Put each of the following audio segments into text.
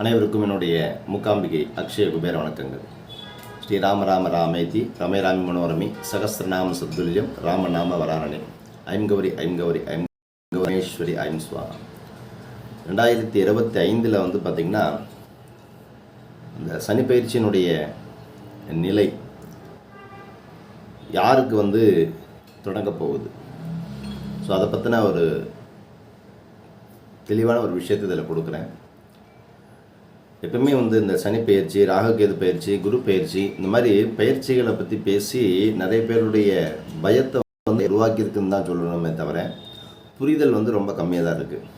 அனைவருக்கும் என்னுடைய மூக்காம்பிகை அக்ஷய குபேர வணக்கங்கள். ஸ்ரீ ராம ராம ராமேதி ரமே ராமி மனோரமி சகசிரநாம சத்துல்யம் ராமநாம வராரணி. ஐங்கௌரி ஐம்கௌரி ஐம் கௌரேஸ்வரி ஐம் சுவாகா. ரெண்டாயிரத்தி இருபத்தி ஐந்தில் வந்து பார்த்திங்கன்னா இந்த சனி பயிற்சியினுடைய நிலை யாருக்கு வந்து தொடங்கப் போகுது? ஸோ அதை பற்றின ஒரு தெளிவான ஒரு விஷயத்தை இதில் கொடுக்குறேன். எப்பவுமே வந்து இந்த சனி பயிற்சி ராகுகேது பயிற்சி குரு பயிற்சி இந்த மாதிரி பயிற்சிகளை பற்றி பேசி நிறைய பேருடைய பயத்தை வந்து உருவாக்கியிருக்குன்னு தான் சொல்லணுமே தவிர புரிதல் வந்து ரொம்ப கம்மியாக தான் இருக்குது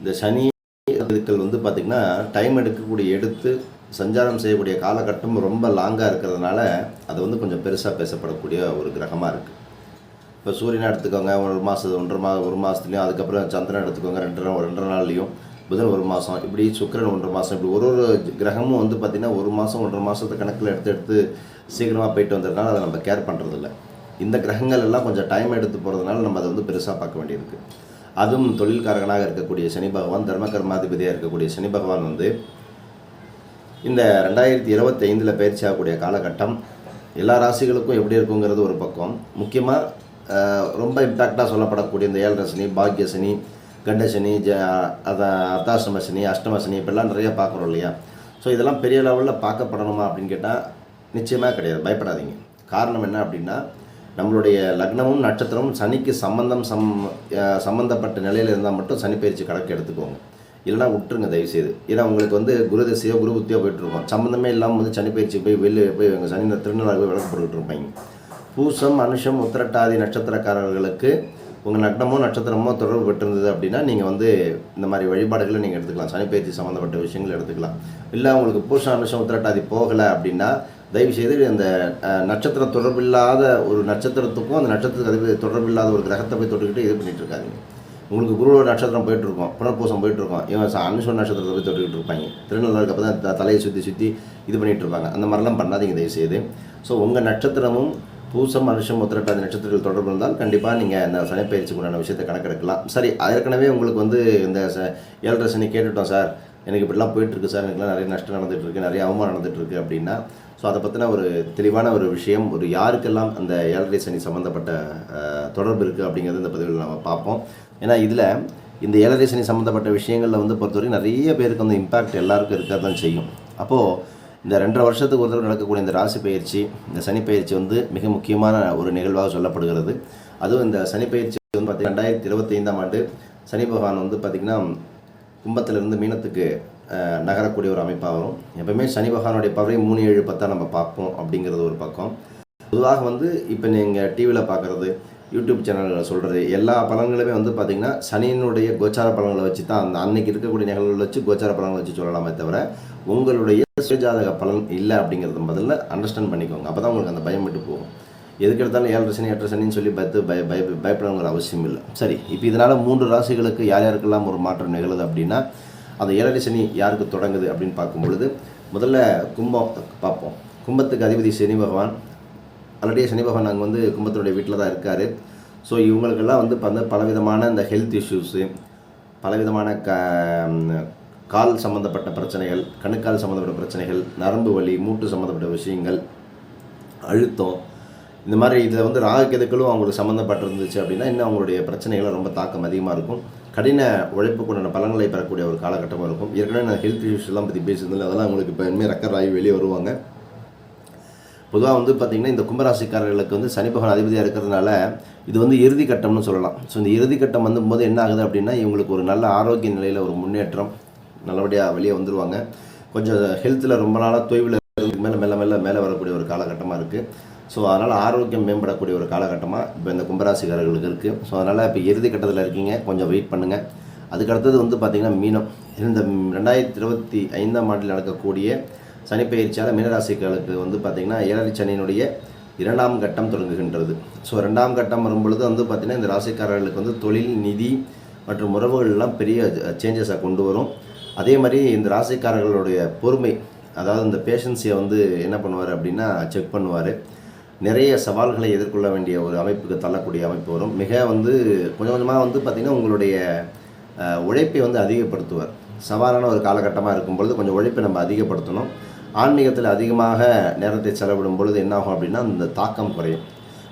இந்த சனி இதுக்கள் வந்து பார்த்திங்கன்னா டைம் எடுக்கக்கூடிய எடுத்து சஞ்சாரம் செய்யக்கூடிய காலகட்டம் ரொம்ப லாங்காக இருக்கிறதுனால அது வந்து கொஞ்சம் பெருசாக பேசப்படக்கூடிய ஒரு கிரகமாக இருக்குது இப்போ சூரியனை எடுத்துக்கோங்க ஒரு மாதம் ஒன்றரை மா ஒரு மாதத்துலையும் அதுக்கப்புறம் சந்திரன் எடுத்துக்கோங்க ரெண்டரை ஒரு ரெண்டரை நாள்லேயும். புதன் ஒரு மாதம் இப்படி சுக்கிரன் ஒன்றரை மாதம் இப்படி ஒரு ஒரு கிரகமும் வந்து பார்த்திங்கன்னா ஒரு மாதம் ஒன்றரை மாதத்தை கணக்கில் எடுத்து எடுத்து சீக்கிரமாக போயிட்டு வந்ததுனால அதை நம்ம கேர் பண்ணுறதில்ல இந்த கிரகங்கள் எல்லாம் கொஞ்சம் டைம் எடுத்து போகிறதுனால நம்ம அதை வந்து பெருசாக பார்க்க வேண்டியிருக்கு. அதுவும் தொழில்காரகனாக இருக்கக்கூடிய சனி பகவான் தர்மகர்மாதிபதியாக இருக்கக்கூடிய சனி பகவான் வந்து இந்த ரெண்டாயிரத்தி இருபத்தைந்தில் பயிற்சி ஆகக்கூடிய காலகட்டம் எல்லா ராசிகளுக்கும் எப்படி இருக்குங்கிறது ஒரு பக்கம். முக்கியமாக ரொம்ப இம்பாக்டாக சொல்லப்படக்கூடிய இந்த ஏழரசனி பாக்யசனி கண்ட சனி ஜ அதான் அர்த்தாஷ்டம சனி அஷ்டம சனி பார்க்குறோம் இல்லையா? ஸோ இதெல்லாம் பெரிய லெவலில் பார்க்கப்படணுமா அப்படின்னு கேட்டால் நிச்சயமாக கிடையாது. பயப்படாதீங்க. காரணம் என்ன அப்படின்னா நம்மளுடைய லக்னமும் நட்சத்திரமும் சனிக்கு சம்பந்தம் சம் சம்மந்தப்பட்ட நிலையில் இருந்தால் மட்டும் சனி பயிற்சி கணக்கு எடுத்துக்கோங்க. இல்லைனா விட்டுருங்க தயவுசெய்து. ஏன்னா உங்களுக்கு வந்து குரு திசையோ குரு புத்தியோ போயிட்டுருக்கோம். சம்மந்தமே இல்லாமல் வந்து சனி பயிற்சி போய் வெளியே போய் எங்கள் சனி திருநாள் போய் விளக்கு போட்டுக்கிட்டு இருப்பாங்க. பூசம் அனுஷம் உத்திரட்டாதி நட்சத்திரக்காரர்களுக்கு உங்கள் லக்னமோ நட்சத்திரமோ தொடர்பு பெற்றிருந்தது அப்படின்னா நீங்கள் வந்து இந்த மாதிரி வழிபாடுகளை நீங்கள் எடுத்துக்கலாம். சனிப்பயிற்சி சம்மந்தப்பட்ட விஷயங்கள் எடுத்துக்கலாம். இல்லை உங்களுக்கு பூசம் அனுஷம் உத்திரட்டாதி போகலை அப்படின்னா தயவு செய்து அந்த நட்சத்திர தொடர்பில்லாத ஒரு நட்சத்திரத்துக்கும் அந்த நட்சத்திரத்துக்கு அதிபதி தொடர்பில்லாத ஒரு கிரகத்தை போய் தொட்டுக்கிட்டு இது பண்ணிகிட்டு இருக்காதீங்க. உங்களுக்கு குருவோட நட்சத்திரம் போயிட்டு இருக்கும் புனர்பூசம் போயிட்டு இருக்கும் இவன் ச- நட்சத்திரத்தை போய் தொட்டுக்கிட்டு இருப்பாங்க. திருநள்ளாருக்கு அப்போ தான் தலையை சுற்றி சுற்றி இது பண்ணிகிட்டு இருப்பாங்க. அந்த மாதிரிலாம் பண்ணாதீங்க தயவு செய்து ஸோ உங்கள் நட்சத்திரமும் பூசம் அனுஷம் உத்திரட்டாதி நட்சத்திரத்தில் தொடர்பு இருந்தால் கண்டிப்பாக நீங்கள் இந்த சனிப்பயிற்சிக்கு உண்டான விஷயத்தை கணக்கெடுக்கலாம். சரி ஏற்கனவே உங்களுக்கு வந்து இந்த ச ஏழரை சனி கேட்டுட்டோம் சார். எனக்கு இப்படிலாம் போயிட்டுருக்கு சார். எனக்குலாம் நிறைய நஷ்டம் நடந்துட்டு நிறைய அவமானம் நடந்துகிட்ருக்கு அப்படின்னா ஸோ அதை பற்றின ஒரு தெளிவான ஒரு விஷயம் ஒரு யாருக்கெல்லாம் அந்த ஏழரை சனி சம்மந்தப்பட்ட தொடர்பு இருக்குது அப்படிங்கிறது இந்த பதிவில் நம்ம பார்ப்போம். ஏன்னா இதில் இந்த ஏழரை சனி சம்மந்தப்பட்ட விஷயங்களில் வந்து பொறுத்தவரைக்கும் நிறைய பேருக்கு வந்து இம்பாக்ட் எல்லாருக்கும் இருக்க தான் செய்யும். அப்போது இந்த ரெண்டரை வருஷத்துக்கு ஒரு தடவை நடக்கக்கூடிய இந்த ராசி பயிற்சி இந்த சனி பயிற்சி வந்து மிக முக்கியமான ஒரு நிகழ்வாக சொல்லப்படுகிறது. அதுவும் இந்த சனி பயிற்சி வந்து பார்த்தீங்கன்னா ரெண்டாயிரத்தி இருபத்தைந்தாம் ஆண்டு சனி பகவான் வந்து பார்த்திங்கன்னா கும்பத்திலிருந்து மீனத்துக்கு நகரக்கூடிய ஒரு அமைப்பாக வரும். எப்பவுமே சனி பகவானுடைய பவரை மூணு ஏழு பத்தா நம்ம பார்ப்போம் அப்படிங்கிறது ஒரு பக்கம். பொதுவாக வந்து இப்போ நீங்கள் டிவியில் பார்க்குறது யூடியூப் சேனலில் சொல்கிறது எல்லா பலன்களுமே வந்து பார்த்திங்கன்னா சனியினுடைய கோச்சார பலன்களை வச்சு தான் அந்த அன்னைக்கு இருக்கக்கூடிய நிகழ்வுகளை வச்சு கோச்சார பலன்களை வச்சு சொல்லலாமே தவிர உங்களுடைய சுயஜாதக பலன் இல்லை அப்படிங்கிறத முதல்ல அண்டர்ஸ்டாண்ட் பண்ணிக்கோங்க. அப்போ தான் உங்களுக்கு அந்த பயம் விட்டு போகும். எதுக்கு எடுத்தாலும் ஏழரை சனி எட்டரை சனின்னு சொல்லி பயத்து பய பய பயப்படணுங்கிற அவசியம் இல்லை. சரி இப்போ இதனால் மூன்று ராசிகளுக்கு யார் யாருக்கெல்லாம் ஒரு மாற்றம் நிகழுது அப்படின்னா அந்த ஏழரை சனி யாருக்கு தொடங்குது அப்படின்னு பார்க்கும் பொழுது முதல்ல கும்பம் பார்ப்போம். கும்பத்துக்கு அதிபதி சனி பகவான் ஆல்ரெடி சனி பகவான் அங்கே வந்து கும்பத்தினுடைய வீட்டில் தான் இருக்கார். ஸோ இவங்களுக்கெல்லாம் வந்து இப்போ வந்து பலவிதமான இந்த ஹெல்த் இஷ்யூஸு பலவிதமான க கால் சம்மந்தப்பட்ட பிரச்சனைகள் கணுக்கால் சம்மந்தப்பட்ட பிரச்சனைகள் நரம்பு வலி மூட்டு சம்மந்தப்பட்ட விஷயங்கள் அழுத்தம் இந்த மாதிரி இதில் வந்து ராகக்கெதுக்களும் அவங்களுக்கு சம்மந்தப்பட்டிருந்துச்சு அப்படின்னா இன்னும் அவங்களுடைய பிரச்சனைகளை ரொம்ப தாக்கம் அதிகமாக இருக்கும். கடின உழைப்புக்குண்டான பலன்களை பெறக்கூடிய ஒரு காலகட்டமாக இருக்கும். ஏற்கனவே நான் ஹெல்த் இஷ்யூஸ்லாம் பற்றி பேசியிருந்தேன் அதெல்லாம் அவங்களுக்கு இப்போ இனிமேல் ரெக்கர் ஆகி வெளியே வருவாங்க. பொதுவாக வந்து பார்த்திங்கன்னா இந்த கும்பராசிக்காரர்களுக்கு வந்து சனி பகவான் அதிபதியாக இருக்கிறதுனால இது வந்து இறுதி கட்டம்னு சொல்லலாம். ஸோ இந்த இறுதி கட்டம் வந்தும்போது என்ன ஆகுது அப்படின்னா இவங்களுக்கு ஒரு நல்ல ஆரோக்கிய நிலையில் ஒரு முன்னேற்றம் நல்லபடியாக வெளியே வந்துடுவாங்க கொஞ்சம் ஹெல்த்தில் ரொம்ப நாளாக தொய்வில் மேலே மெல்ல மெல்ல மேலே வரக்கூடிய ஒரு காலகட்டமாக இருக்குது ஸோ அதனால் ஆரோக்கியம் மேம்படக்கூடிய ஒரு காலகட்டமாக இப்போ இந்த கும்பராசிக்காரர்களுக்கு இருக்குது ஸோ அதனால் இப்போ இறுதி கட்டத்தில் இருக்கீங்க. கொஞ்சம் வெயிட் பண்ணுங்கள் அதுக்கு அடுத்தது வந்து பார்த்திங்கன்னா மீனம். இந்த ரெண்டாயிரத்தி இருபத்தி ஐந்தாம் ஆண்டில் நடக்கக்கூடிய சனிப்பெயர்ச்சியால் மீனராசிகளுக்கு வந்து பார்த்திங்கன்னா ஏழரை சனியினுடைய இரண்டாம் கட்டம் தொடங்குகின்றது. ஸோ ரெண்டாம் கட்டம் வரும்பொழுது வந்து பார்த்திங்கன்னா இந்த ராசிக்காரர்களுக்கு வந்து தொழில் நிதி மற்றும் உறவுகள்லாம் பெரிய சேஞ்சஸை கொண்டு வரும். அதே மாதிரி இந்த ராசிக்காரர்களுடைய பொறுமை அதாவது இந்த பேஷன்ஸை வந்து என்ன பண்ணுவார் அப்படின்னா செக் பண்ணுவார். நிறைய சவால்களை எதிர்கொள்ள வேண்டிய ஒரு அமைப்புக்கு தள்ளக்கூடிய அமைப்பு வரும். மிக வந்து கொஞ்சம் கொஞ்சமாக வந்து பார்த்திங்கன்னா உங்களுடைய உழைப்பை வந்து அதிகப்படுத்துவார். சவாலான ஒரு காலகட்டமாக இருக்கும் பொழுது கொஞ்சம் உழைப்பை நம்ம அதிகப்படுத்தணும். ஆன்மீகத்தில் அதிகமாக நேரத்தை செலவிடும் பொழுது என்னாகும் அப்படின்னா அந்த தாக்கம் குறையும்.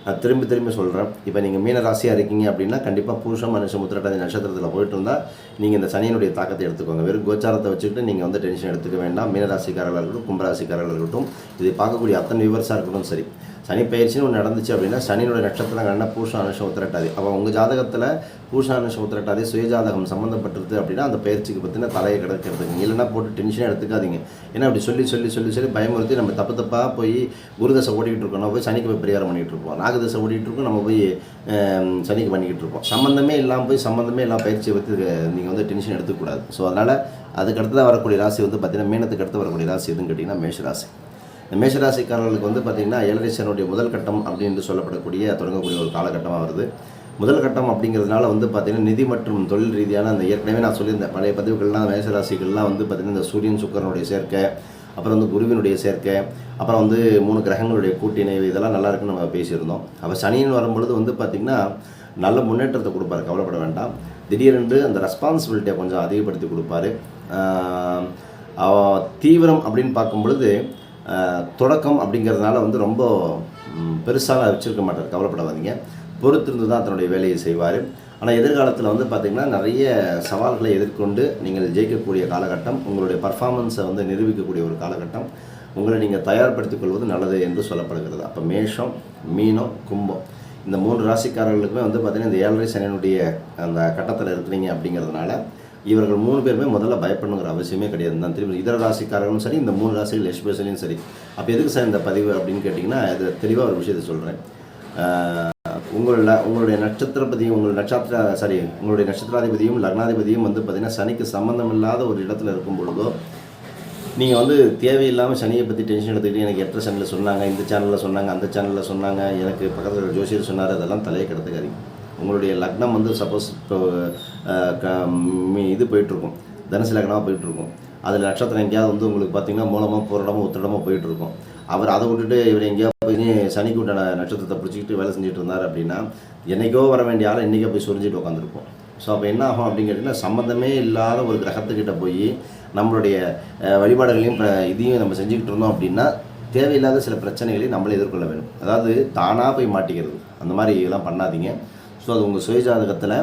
நான் திரும்பி திரும்பி சொல்கிறேன் இப்போ நீங்கள் மீன ராசியாக இருக்கீங்க அப்படின்னா கண்டிப்பாக புருஷம் மனுஷன் முத்திரட்டாதி நட்சத்திரத்தில் போயிட்டு இருந்தால் நீங்கள் இந்த சனியினுடைய தாக்கத்தை எடுத்துக்கோங்க. வெறும் கோச்சாரத்தை வச்சுக்கிட்டு நீங்கள் வந்து டென்ஷன் எடுத்துக்க வேண்டாம். மீனராசிக்காரர்களாக இருக்கட்டும் கும்பராசிக்காரர்களாக இருக்கட்டும் இதை பார்க்கக்கூடிய அத்தனை விவரசாக இருக்கட்டும் சரி. சனி பயிற்சின்னு ஒன்று நடந்துச்சு அப்படின்னா சனியினுடைய நட்சத்திரம் என்ன பூஷம் அனுஷம் உத்திரட்டாதி அப்போ உங்கள் ஜாதகத்தில் பூஷா அனுஷம் உத்திரட்டாதி சுயஜாதகம் சம்மந்தப்பட்டிருக்கு அப்படின்னா அந்த பயிற்சிக்கு பற்றின தலையை கிடக்கிறதுங்க இல்லைன்னா போட்டு டென்ஷனே எடுத்துக்காதீங்க. ஏன்னா அப்படி சொல்லி சொல்லி சொல்லி சொல்லி பயமுறுத்தி நம்ம தப்பு தப்பாக போய் குருதசை ஓடிக்கிட்டு இருக்கோம். நம்ம போய் சனிக்கு போய் பரிகாரம் பண்ணிகிட்டு இருப்போம். நாகதசை ஓடிக்கிட்டு இருக்கோம். நம்ம போய் சனிக்கு பண்ணிக்கிட்டு இருப்போம். சம்மந்தமே இல்லாமல் போய் சம்மந்தமே எல்லாம் பயிற்சியை பற்றி நீங்கள் வந்து டென்ஷன் எடுத்துக்கூடாது ஸோ அதனால் அதுக்கடுத்து தான் வரக்கூடிய ராசி வந்து பார்த்தீங்கன்னா மீனத்துக்கு அடுத்து வரக்கூடிய ராசி எதுன்னு கேட்டிங்கன்னா மேஷ ராசி இந்த மேஷராசிக்காரர்களுக்கு வந்து பார்த்திங்கன்னா ஏழரசனுடைய முதல் கட்டம் அப்படின்னு சொல்லப்படக்கூடிய தொடங்கக்கூடிய ஒரு காலகட்டமாக வருது. முதல் கட்டம் அப்படிங்கிறதுனால வந்து பார்த்திங்கன்னா நிதி மற்றும் தொழில் ரீதியான அந்த ஏற்கனவே நான் சொல்லியிருந்தேன். பழைய பதிவுகள்லாம் மேசராசிகள்லாம் வந்து பார்த்திங்கன்னா இந்த சூரியன் சுக்கரனுடைய சேர்க்கை அப்புறம் வந்து குருவினுடைய சேர்க்கை அப்புறம் வந்து மூணு கிரகங்களுடைய கூட்டிணைவு இதெல்லாம் நல்லா இருக்குன்னு நம்ம பேசியிருந்தோம். அப்போ சனின்னு வரும்பொழுது வந்து பார்த்திங்கன்னா நல்ல முன்னேற்றத்தை கொடுப்பாரு கவலைப்பட வேண்டாம். திடீரென்று அந்த ரெஸ்பான்சிபிலிட்டியை கொஞ்சம் அதிகப்படுத்தி கொடுப்பாரு. தீவிரம் அப்படின்னு பார்க்கும் பொழுது தொடக்கம் அப்படிங்கிறதுனால வந்து ரொம்ப பெருசாக வச்சுருக்க மாட்டார் கவலைப்படாதீங்க. பொறுத்திருந்து தான் தன்னுடைய வேலையை செய்வார். ஆனால் எதிர்காலத்தில் வந்து பார்த்திங்கன்னா நிறைய சவால்களை எதிர்கொண்டு நீங்கள் ஜெயிக்கக்கூடிய காலகட்டம் உங்களுடைய பர்ஃபார்மன்ஸை வந்து நிரூபிக்கக்கூடிய ஒரு காலகட்டம் உங்களை நீங்கள் தயார்படுத்திக் கொள்வது நல்லது என்று சொல்லப்படுகிறது. அப்போ மேஷம் மீனம் கும்பம். இந்த மூன்று ராசிக்காரர்களுக்குமே வந்து பார்த்திங்கன்னா இந்த ஏழரை சனியனுடைய அந்த கட்டத்தில் இருக்கிறீங்க அப்படிங்கிறதுனால இவர்கள் மூணு பேருமே முதல்ல பயப்படணுங்கிற அவசியமே கிடையாது. தான் திரும்பி இதர ராசிக்காரர்களும் சரி இந்த மூணு ராசிகள் எஸ்பெஷலியும் சரி. அப்போ எதுக்கு சார் இந்த பதிவு அப்படின்னு கேட்டிங்கன்னா இது தெளிவாக ஒரு விஷயத்தை சொல்கிறேன் உங்களோட உங்களுடைய நட்சத்திரபதியும் உங்களுடைய நட்சத்திர சாரி உங்களுடைய நட்சத்திராதிபதியும் லக்னாதிபதியும் வந்து பார்த்திங்கன்னா சனிக்கு சம்மந்தம் இல்லாத ஒரு இடத்துல இருக்கும் பொழுதோ நீங்கள் வந்து தேவையில்லாமல் சனியை பற்றி டென்ஷன் எடுத்துக்கிட்டு எனக்கு எத்தனை சேனலில் சொன்னாங்க இந்த சேனலில் சொன்னாங்க அந்த சேனலில் சொன்னாங்க எனக்கு பக்கத்தில் ஜோசியர் சொன்னார் அதெல்லாம் தலையை கிடத்துக்காதீங்க. உங்களுடைய லக்னம் வந்து சப்போஸ் இப்போ க- இது போயிட்டுருக்கும். தனுசு லக்னமாக போயிட்டுருக்கும். அதில் நட்சத்திரம் எங்கேயாவது வந்து உங்களுக்கு பார்த்தீங்கன்னா மூலமாக போராடமாக உத்திரடமோ போயிட்டுருக்கும். அவர் அதை விட்டுட்டு இவர் எங்கேயோ போய் சனிக்கு நட்சத்திரத்தை பிடிச்சிக்கிட்டு வேலை செஞ்சுட்டு இருந்தார் அப்படின்னா என்னைக்கோ வர வேண்டிய ஆளை இன்றைக்கே போய் சொரிஞ்சிட்டு உட்காந்துருப்போம் ஸோ அப்போ என்ன ஆகும் அப்படின்னு கேட்டிங்கன்னா சம்மந்தமே இல்லாத ஒரு கிரகத்துக்கிட்ட போய் நம்மளுடைய வழிபாடுகளையும் இதையும் நம்ம செஞ்சுக்கிட்டு இருந்தோம் அப்படின்னா தேவையில்லாத சில பிரச்சனைகளை நம்மளே எதிர்கொள்ள வேணும் அதாவது தானாக போய் மாட்டிக்கிறது. அந்த மாதிரி இதெல்லாம் பண்ணாதீங்க. ஸோ அது உங்கள் சுயஜாதகத்தில்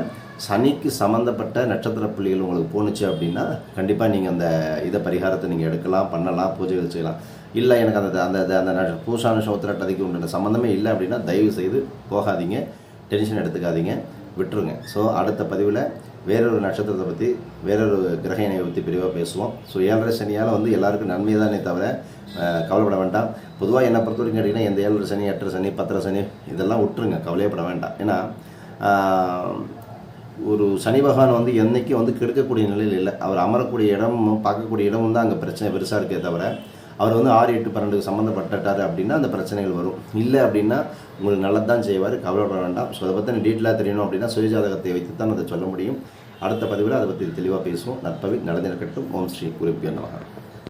சனிக்கு சம்மந்தப்பட்ட நட்சத்திர புள்ளிகள் உங்களுக்கு போணுச்சு அப்படின்னா கண்டிப்பாக நீங்கள் அந்த இதை பரிகாரத்தை நீங்கள் எடுக்கலாம் பண்ணலாம் பூஜைகள் செய்யலாம். இல்லை எனக்கு அந்த அந்த அந்த- அந்த சோத்திர பூசான சோத்திரட்டதிக்கு உண்டான சம்மந்தமே இல்லை அப்படின்னா தயவு செய்து போகாதீங்க. டென்ஷன் எடுத்துக்காதீங்க. விட்டுருங்க. ஸோ அடுத்த பதிவில் வேறொரு நட்சத்திரத்தை பற்றி வேறொரு கிரக இணையை பற்றி பிரிவாக பேசுவோம். ஸோ ஏழரை சனியால் வந்து எல்லாருக்கும் நன்மை தானே தவிர கவலைப்பட வேண்டாம். பொதுவாக என்னை பொறுத்த வரைக்கும் கேட்டிங்கன்னா இந்த ஏழரை சனி எட்டரை சனி பத்தரை சனி இதெல்லாம் விட்டுருங்க. கவலையப்பட வேண்டாம். ஏன்னா ஒரு சனி பகவான் வந்து என்றைக்கும் வந்து கெடுக்கக்கூடிய நிலையில் இல்லை. அவர் அமரக்கூடிய இடமும் பார்க்கக்கூடிய இடமும் தான் அங்கே பிரச்சனை பெருசாக இருக்கே தவிர அவர் வந்து ஆறு எட்டு பன்னெண்டுக்கு சம்மந்தப்பட்டுட்டார் அப்படின்னா அந்த பிரச்சனைகள் வரும். இல்லை அப்படின்னா உங்களுக்கு நல்லது தான் செய்வார் கவலைப்பட வேண்டாம். ஸோ அதை பற்றி டீட்டெயிலாக தெரியணும் அப்படின்னா சுயஜாதகத்தை வைத்து தான் அதை சொல்ல முடியும். அடுத்த பதிவில் அதை பற்றி தெளிவாக பேசுவோம். நற்பவி நடந்திருக்கட்டும் ஓம் ஸ்ரீ குறிப்பு நமகா.